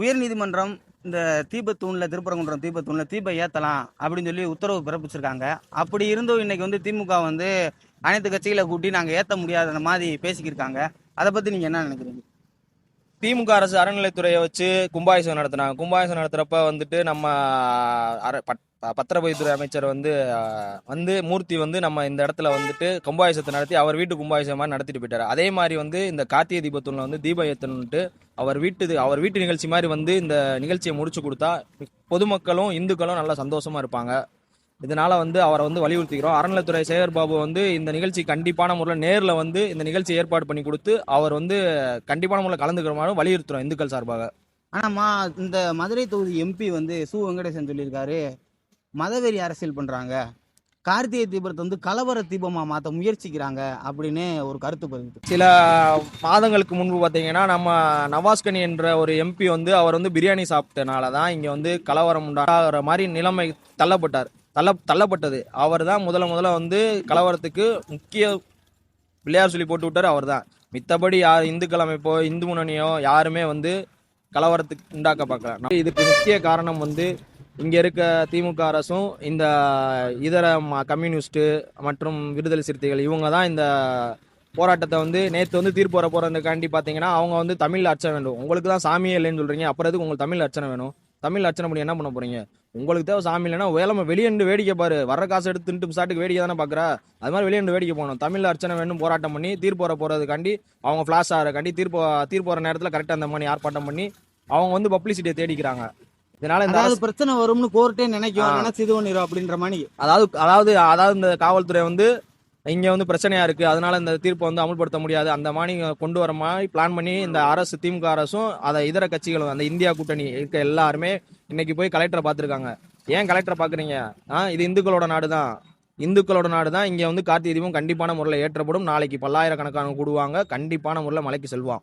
உயர்நீதிமன்றம் இந்த தீபத்தூணில் திருப்பரங்குன்றம் தீபத்தூணில் தீபம் ஏற்றலாம் அப்படின்னு சொல்லி உத்தரவு பிறப்பிச்சிருக்காங்க. அப்படி இருந்தும் இன்னைக்கு வந்து திமுக வந்து அனைத்து கட்சிகளை கூட்டி நாங்கள் ஏற்ற முடியாத மாதிரி பேசிக்கிருக்காங்க. அதை பற்றி நீங்கள் என்ன நினைக்கிறீங்க? திமுக அரசு அறநிலைத்துறையை வச்சு கும்பாபிஷேகம் நடத்தினாங்க. கும்பாபிஷேகம் நடத்துறப்ப வந்துட்டு நம்ம அர பட்- அமைச்சர் வந்து வந்து மூர்த்தி வந்து நம்ம இந்த இடத்துல வந்துட்டு கும்பாபிஷேகத்தை நடத்தி அவர் வீட்டு கும்பாபிஷேகம் மாதிரி நடத்திட்டு போயிட்டார். அதே மாதிரி வந்து இந்த கார்த்திகை தீபத்தூண்ல வந்து தீபம் ஏற்றணுன்ட்டு அவர் வீட்டு அவர் வீட்டு நிகழ்ச்சி மாதிரி வந்து இந்த நிகழ்ச்சியை முடிச்சு கொடுத்தா பொதுமக்களும் இந்துக்களும் நல்லா சந்தோஷமா இருப்பாங்க. இதனால வந்து அவரை வந்து வலியுறுத்திக்கிறோம். அறநிலைத்துறை சேகர் பாபு வந்து இந்த நிகழ்ச்சி கண்டிப்பான முறையில் நேரில் வந்து இந்த நிகழ்ச்சி ஏற்பாடு பண்ணி கொடுத்து அவர் வந்து கண்டிப்பான முறையில் கலந்துக்கிற மாதிரி வலியுறுத்துறோம் இந்துக்கள் சார்பாக. ஆனாம்மா இந்த மதுரை தொகுதி எம்பி வந்து சு வெங்கடேசன் சொல்லியிருக்காரு. மதவெறி அரசியல் பண்ணுறாங்க கார்த்திகை தீபத்தை வந்து கலவர தீபமாக மாற்ற முயற்சிக்கிறாங்க அப்படின்னு ஒரு கருத்து பதிவு. சில மாதங்களுக்கு முன்பு பார்த்தீங்கன்னா நம்ம நவாஸ்கனி என்ற ஒரு எம்பி வந்து அவர் வந்து பிரியாணி சாப்பிட்டனால தான் இங்கே வந்து கலவரம் உண்டாகிற மாதிரி நிலைமை தள்ளப்பட்டார். தள்ள தள்ளப்பட்டது. அவர் தான் முதல்ல முதல்ல வந்து கலவரத்துக்கு முக்கிய பிள்ளையார் சொல்லி போட்டு விட்டார் அவர் தான் மித்தபடி யார் இந்துக்கள் அமைப்போ இந்து முன்னணியோ யாருமே வந்து கலவரத்துக்கு உண்டாக்க பார்க்கல. இதுக்கு முக்கிய காரணம் வந்து இங்கே இருக்க திமுக அரசும் இந்த இதர ம- கம்யூனிஸ்ட்டு மற்றும் விடுதலை சிறுத்தைகள் இவங்க தான் இந்த போராட்டத்தை வந்து நேற்று வந்து தீர்ப்பு வர போகிறதுக்காண்டி பார்த்தீங்கன்னா அவங்க வந்து தமிழ் அர்ச்சனை வேண்டும். உங்களுக்கு தான் சாமியே இல்லைன்னு சொல்கிறீங்க அப்புறம் எதுக்கு உங்களுக்கு தமிழ் அர்ச்சனை வேணும்? தமிழ் அர்ச்சனை பண்ணி என்ன பண்ண போகிறீங்க உங்களுக்கு தேவை சாமி இல்லைன்னா வேலை வெளியேண்டு வேடிக்கை பாரு. வர காசு எடுத்து தின்ட்டு சாட்டுக்கு வேடிக்கை தானே பார்க்குறா அது மாதிரி வெளியேண்டு வேடிக்கை போகணும் தமிழ் அர்ச்சனை வேணும் போராட்டம் பண்ணி தீர்ப்பு வர போகிறதுக்காண்டி அவங்க ஃப்ளாஷ் ஆகிறக்காண்டி தீர்ப்பு தீர்ப்பு வர நேரத்தில் கரெக்டாக அந்த மாதிரி ஆர்ப்பாட்டம் பண்ணி அவங்க வந்து பப்ளிசிட்டியை தேடிக்கிறாங்க. இதனால இந்த அதாவது பிரச்சனை வரும்னு கோர்ட்டே நினைக்கும். நினைச்சு இது பண்ணிடும் அப்படின்ற மாதிரி. அதாவது அதாவது அதாவது இந்த காவல்துறை வந்து இங்க வந்து பிரச்சனையா இருக்கு. அதனால இந்த தீர்ப்பை வந்து அமல்படுத்த முடியாது. அந்த மாதிரி கொண்டு வர மாதிரி பிளான் பண்ணி இந்த அரசு திமுக அரசும் அதை இதர கட்சிகளும் அந்த இந்தியா கூட்டணி இருக்க எல்லாருமே இன்னைக்கு போய் கலெக்டரை பார்த்துருக்காங்க. ஏன் கலெக்டரை பாக்குறீங்க ஆ இது இந்துக்களோட நாடு தான் இந்துக்களோட நாடு தான் இங்க வந்து கார்த்திகை தீபம் கண்டிப்பான முறையில் ஏற்றப்படும். நாளைக்கு பல்லாயிரக்கணக்கான கூடுவாங்க. கண்டிப்பான முறையில் மலைக்கு செல்வோம்